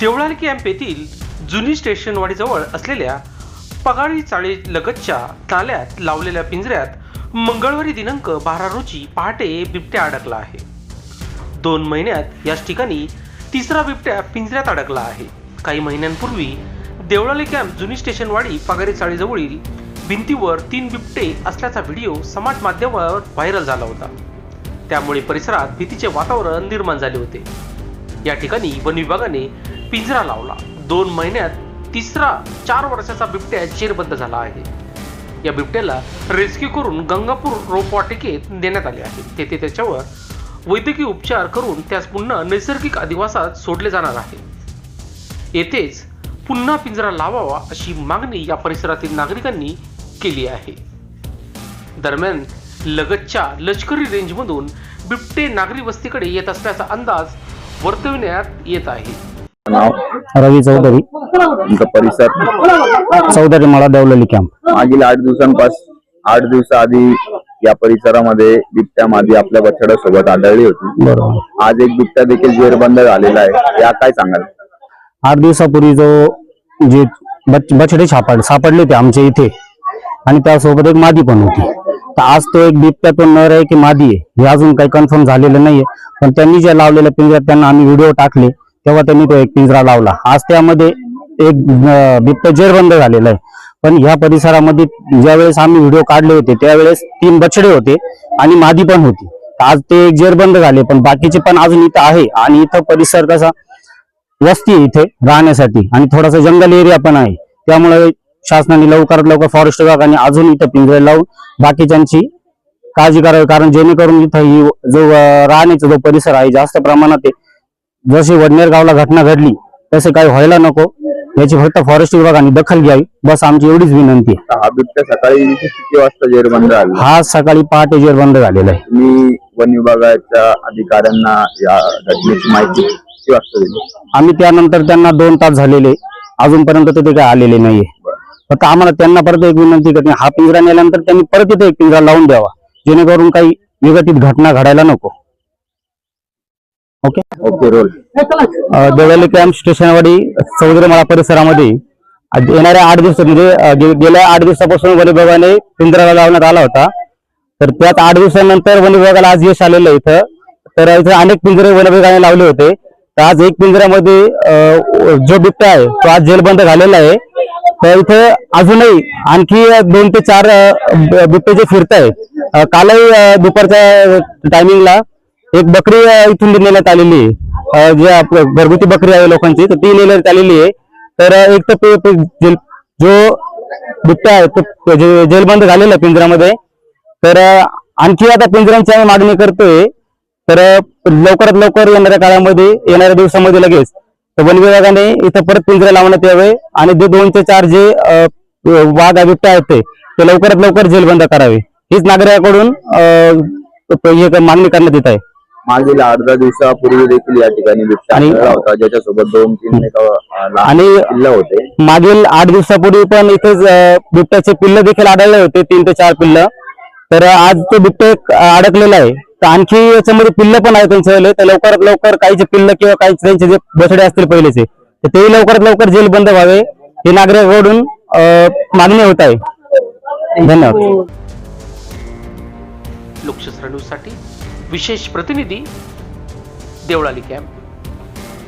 Deolali camp येथील जुनी स्टेशनवाडीजवळ असलेल्या पगाळी चाळी लगतच्या नाल्यात लावलेल्या पिंजऱ्यात मंगळवारी दिनांक बारा रोजी पहाटे बिबट्या अडकला आहे. दोन महिन्यात याच ठिकाणी तिसरा बिबट्या पिंजऱ्यात अडकला आहे. काही महिन्यांपूर्वी देवळाली कॅम्प जुनी स्टेशनवाडी पगारी चाळीजवळील भिंतीवर तीन बिबटे असल्याचा व्हिडिओ समाज माध्यमावर व्हायरल झाला होता. त्यामुळे परिसरात भीतीचे वातावरण निर्माण झाले होते. या ठिकाणी वन विभागाने पिंजरा लावला. दोन महिन्यात तिसरा चार वर्षाचा बिबट्या चेरबंद झाला आहे. या बिबट्याला रेस्क्यू करून गंगापूर रोपवाटिकेत देण्यात आले आहे. तेथे त्याच्यावर वैद्यकीय उपचार करून त्यास पुन्हा नैसर्गिक अधिवासात सोडले जाणार आहे. येथेच पुन्हा पिंजरा लावावा अशी मागणी या परिसरातील नागरिकांनी केली आहे. दरम्यान लगतच्या लष्करी रेंजमधून बिबटे नागरी वस्तीकडे येत असल्याचा अंदाज वर्तविण्यात येत आहे. नाव? रवी चौधरी. तुमचा परिसर? चौधरी मला देवलेली कॅम्प मागील आठ दिवसांपास आठ दिवसाआधी या परिसरामध्ये बिबट्या मादी आपल्या बछड्यासोबत आढळली होती. बरोबर. आज एक बिबट्या देखील जेरबंद झालेला आहे. या काय सांगाल? आठ दिवसापूर्वी जो जे बछडे सापड सापडले होते आमच्या इथे आणि त्यासोबत एक मादी पण होती. तर आज तो एक बिबट्या तो नर आहे की मादी आहे हे अजून काही कन्फर्म झालेलं नाहीये. पण त्यांनी ज्या लावलेल्या पिंजऱ्यात त्यांना आम्ही व्हिडिओ टाकले. तेव्हा त्यांनी तो एक पिंजरा लावला. आज त्यामध्ये एक अं, बंद जेरबंद झालेला आहे. पण ह्या परिसरामध्ये ज्यावेळेस आम्ही व्हिडिओ काढले होते त्यावेळेस तीन बछडे होते आणि मादी पण होती. आज ते एक जेरबंद झाले पण बाकीचे पण अजून इथं आहे. आणि इथं परिसर कसा वस्ती आहे इथे राहण्यासाठी. आणि थोडासा जंगल एरिया पण आहे. त्यामुळे शासनाने लवकरात लवकर फॉरेस्ट विभागाने अजून इथं पिंजरे लावून बाकीच्यांची काळजी करावी. कारण जेणेकरून इथं ही जो राहण्याचा जो परिसर आहे जास्त प्रमाणात आहे. जशी वडनेर गावला घटना घडली तसे काही व्हायला नको. याची फक्त फॉरेस्ट विभागाने दखल घ्यावी. बस आमची एवढीच विनंती हा बिबट्या सकाळी किती वाजता जेरबंद झाला? हा सकाळी पहाटे जेरबंद झालेला आहे. तुम्ही वन विभागाच्या अधिकाऱ्यांना या घटनेची माहिती किती वाजता दिली? आम्ही त्यानंतर त्यांना दोन तास झालेले अजूनपर्यंत ते काही आलेले नाहीये. फक्त आम्हाला त्यांना परत एक विनंती करते. हा पिंजरा नेल्यानंतर त्यांनी परत इथे एक पिंजरा लावून द्यावा. जेणेकरून काही विघटित घटना घडायला नको. Okay? Okay roll. Devlali camp स्टेशनवाडी चौधरीमाळा परिसरामध्ये येणाऱ्या आठ दिवस म्हणजे गेल्या आठ दिवसापासून वन विभागाने पिंजरा लावण्यात आला होता. तर त्यात आठ दिवसानंतर वन विभागाला आज यश आलेलं इथं. तर इथे अनेक पिंजरे वन विभागाने लावले होते. तर आज एक पिंजऱ्यामध्ये जो बिबट्या आहे तो आज जेलबंद झालेला आहे. तर इथे अजूनही आणखी दोन ते चार बिबटे जे फिरत आहेत कालही दुपारच्या टायमिंगला एक बकरी इथून नेण्यात आलेली आहे. जे आपलं घरगुती बकरी आहे लोकांची तर ती नेण्यात आलेली आहे. तर एक तर जो बिबट्या आहे तो जेलबंद झालेला पिंजरामध्ये पिंजऱ्यामध्ये तर आणखी आता पिंजऱ्यांची आम्ही मागणी करतोय. तर लवकरात लवकर येणाऱ्या काळामध्ये येणाऱ्या दिवसामध्ये लगेच तर वन विभागाने इथं परत पिंजरे लावण्यात यावे आणि जे दोन ते चार जे वाघ आहे, बिबट्या आहेत ते लवकरात लवकर जेलबंद करावे. हीच नागरिकांकडून हे मागणी करण्यात येत आहे. मागील अर्धा दिवसापूर्वी देखील या ठिकाणी बिबट्या आणि- आढळला होता ज्याच्यासोबत दोन तीन एका, अं, लहान आणि पिल्लं होते. मागील आठ दिवसापूर्वी पण इथेच अं, बिबट्याचे पिल्ल देखील आढळले होते तीन ते चार पिल्ल. तर आज तो बिबटे अडकलेला आहे. तर आणखी याच्यामध्ये पिल्ल पण आहे त्यांचे तर लवकरात लवकर काहीचे पिल्ल किंवा काही त्यांचे जे बछडे असतील पहिलेचे तर तेही लवकरात लवकर जेल बंद व्हावे. हे नागरिकांकडून अं, मागणी होत आहे. धन्यवाद. लोकशास्त्र न्यूजसाठी विशेष प्रतिनिधी देवळाली कॅम्प.